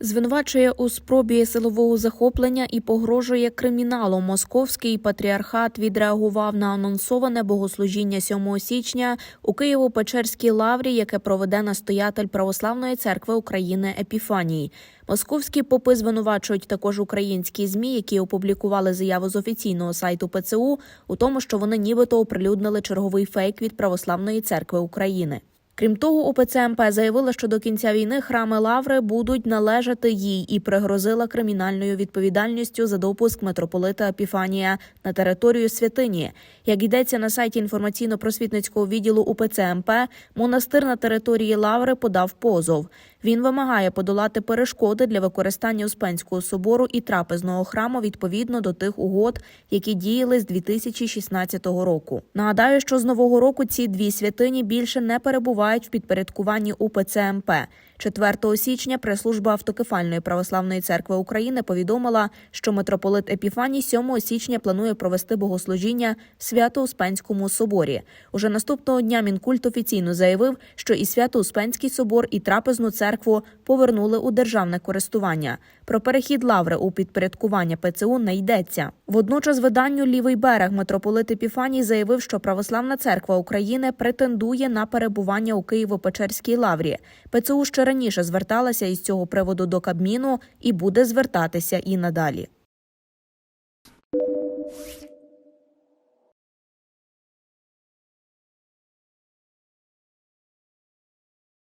Звинувачує у спробі силового захоплення і погрожує криміналом. Московський патріархат відреагував на анонсоване богослужіння 7 січня у Києво-Печерській лаврі, яке проведе настоятель Православної церкви України Епіфаній. Московські попи звинувачують також українські змі, які опублікували заяву з офіційного сайту ПЦУ у тому, що вони нібито оприлюднили черговий фейк від Православної церкви України. Крім того, УПЦ МП заявила, що до кінця війни храми Лаври будуть належати їй і пригрозила кримінальною відповідальністю за допуск митрополита Епіфанія на територію святині. Як йдеться на сайті інформаційно-просвітницького відділу УПЦ МП, монастир на території Лаври подав позов. Він вимагає подолати перешкоди для використання Успенського собору і трапезного храму відповідно до тих угод, які діяли з 2016 року. Нагадаю, що з нового року ці дві святині більше не перебувають в підпорядкуванні УПЦ МП. 4 січня прес-служба автокефальної православної церкви України повідомила, що митрополит Епіфаній 7 січня планує провести богослужіння в Свято-Успенському соборі. Уже наступного дня Мінкульт офіційно заявив, що і Свято-Успенський собор, і трапезну церкву повернули у державне користування. Про перехід лаври у підпорядкування ПЦУ не йдеться. Водночас виданню Лівий берег митрополит Епіфаній заявив, що Православна церква України претендує на перебування у Києво-Печерській лаврі. ПЦУ ще раніше зверталася із цього приводу до Кабміну і буде звертатися і надалі.